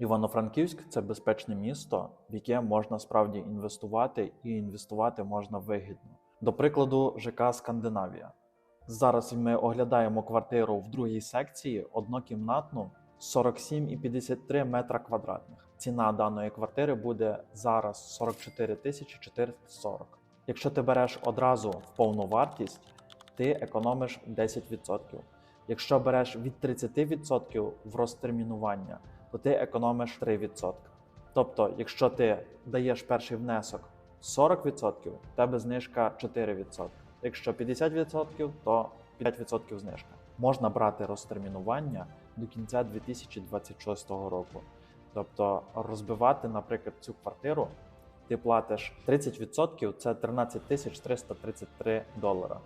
Івано-Франківськ це безпечне місто, в яке можна справді інвестувати, і інвестувати можна вигідно. До прикладу, ЖК Скандинавія. Зараз ми оглядаємо квартиру в другій секції однокімнатну 47,53 метра квадратних. Ціна даної квартири буде зараз 44 тисячі 440. Якщо ти береш одразу в повну вартість, ти економиш 10%. Якщо береш від 30% в розтермінування, то ти економиш 3%. Тобто, якщо ти даєш перший внесок 40%, в тебе знижка 4%. Якщо 50%, то 5% знижка. Можна брати розтермінування до кінця 2026 року. Тобто розбивати, наприклад, цю квартиру, ти платиш 30%, це 13 тисяч 333 долара.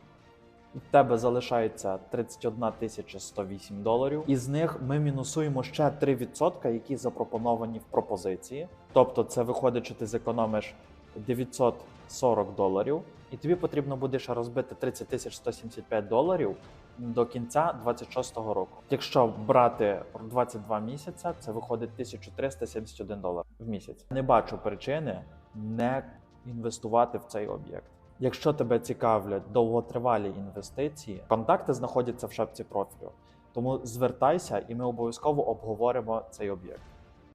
В тебе залишається 31 тисяча 108 доларів. Із них ми мінусуємо ще 3%, які запропоновані в пропозиції. Тобто, це виходить, що ти зекономиш 940 доларів, і тобі потрібно буде ще розбити 30 тисяч 175 доларів до кінця 26-го року. Якщо брати 22 місяця, це виходить 1371 долар в місяць. Не бачу причини не інвестувати в цей об'єкт. Якщо тебе цікавлять довготривалі інвестиції, контакти знаходяться в шапці профілю. Тому звертайся, і ми обов'язково обговоримо цей об'єкт.